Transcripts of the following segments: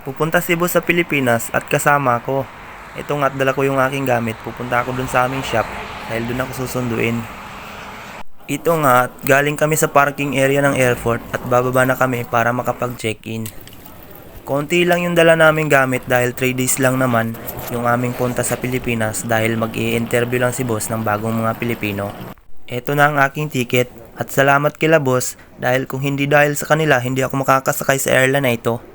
Pupunta boss sa Pilipinas at kasama ko. Ito nga at dala ko yung aking gamit. Pupunta ako dun sa aming shop dahil dun ako susunduin. Ito nga at galing kami sa parking area ng airport at bababa na kami para makapag-check-in. Konti lang yung dala namin gamit dahil 3 days lang naman yung aming punta sa Pilipinas dahil mag interview lang si boss ng bagong mga Pilipino. Ito na ang aking ticket at salamat kila boss dahil kung hindi dahil sa kanila hindi ako makakasakay sa airline na ito.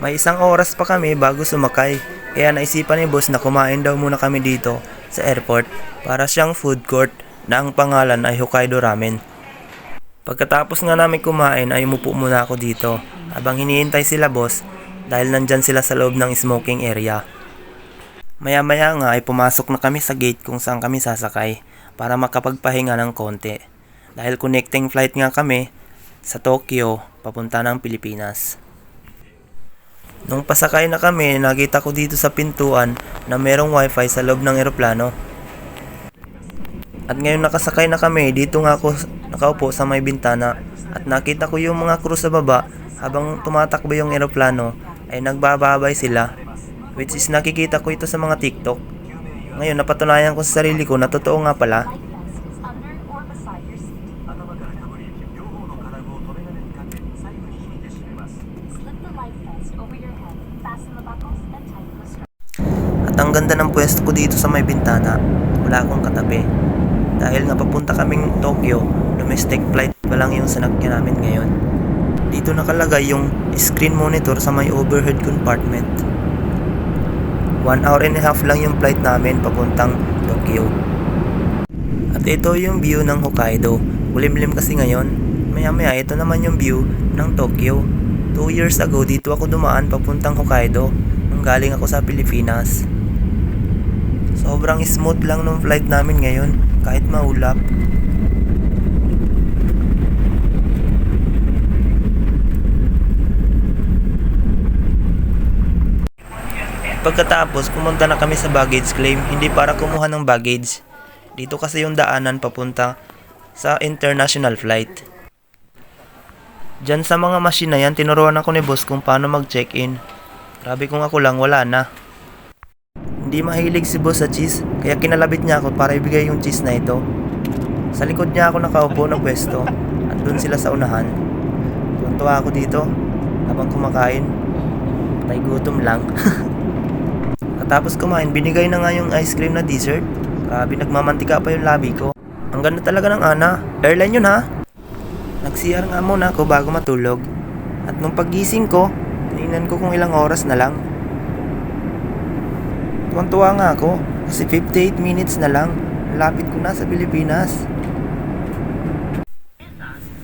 May isang oras pa kami bago sumakay kaya naisipan ni boss na kumain daw muna kami dito sa airport para siyang food court na ang pangalan ay Hokkaido Ramen. Pagkatapos nga namin kumain ay umupo muna ako dito habang hinihintay sila boss dahil nandyan sila sa loob ng smoking area. Maya maya nga ay pumasok na kami sa gate kung saan kami sasakay para makapagpahinga ng konti. Dahil connecting flight nga kami sa Tokyo papunta ng Pilipinas. Nung pasakay na kami, nakita ko dito sa pintuan na merong wifi sa loob ng eroplano. At ngayon nakasakay na kami, dito nga ako nakaupo sa may bintana at nakita ko yung mga crew sa baba habang tumatakbo yung eroplano ay nagbababay sila. Which is nakikita ko ito sa mga TikTok. Ngayon napatunayan ko sa sarili ko na totoo nga pala. At ang ganda ng pwesto ko dito sa may bintana. Wala akong katabi. Dahil nga papunta kaming Tokyo, domestic flight pa lang yung sinakyan namin ngayon. Dito nakalagay yung screen monitor sa may overhead compartment. One hour and a half lang yung flight namin papuntang Tokyo. At ito yung view ng Hokkaido. Kulimlim kasi ngayon. Maya maya ito naman yung view ng Tokyo. Two years ago dito ako dumaan papuntang Hokkaido nung galing ako sa Pilipinas. Sobrang smooth lang nung flight namin ngayon kahit maulap. Pagkatapos, pumunta na kami sa baggage claim, hindi para kumuha ng baggage. Dito kasi yung daanan papunta sa international flight. Diyan sa mga machine na yan, tinuruan ako ni boss kung paano mag-check-in. Grabe kung ako lang, wala na. Hindi mahilig si boss sa cheese, kaya kinalabit niya ako para ibigay yung cheese na ito. Sa likod niya ako nakaupo ng pwesto at doon sila sa unahan. Tuwan-tuwa ako dito habang kumakain. Patay gutom lang. Katapos kumain, binigay na nga yung ice cream na dessert. Grabe, nagmamantika pa yung labi ko. Ang ganda talaga ng Ana. Airline yun ha. Nag-CR nga muna ako bago matulog. At nung pagising ko, tinignan ko kung ilang oras na lang. Tuwan-tuwa nga ako kasi 58 minutes na lang. Lapit ko na sa Pilipinas.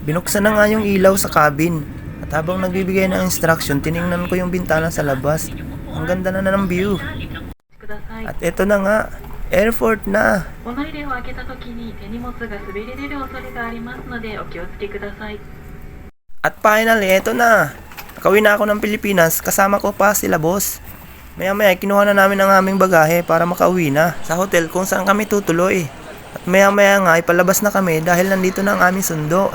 Binuksan na nga yung ilaw sa cabin. At habang nagbibigay ng instruction, tiningnan ko yung bintana sa labas. Ang ganda na na ng view. At eto na nga, airport na. 物入れを開けた時に手荷物が滑り出る恐れがありますのでお気をつけください At finally, eto na. Nakauwi na ako ng Pilipinas, kasama ko pa sila boss. Maya maya, kinuha na namin ang aming bagahe para makauwi na sa hotel kung saan kami tutuloy. At maya maya nga, ipalabas na kami dahil nandito na ang aming sundo.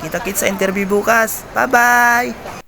Kita-kits sa interview bukas. Bye-bye!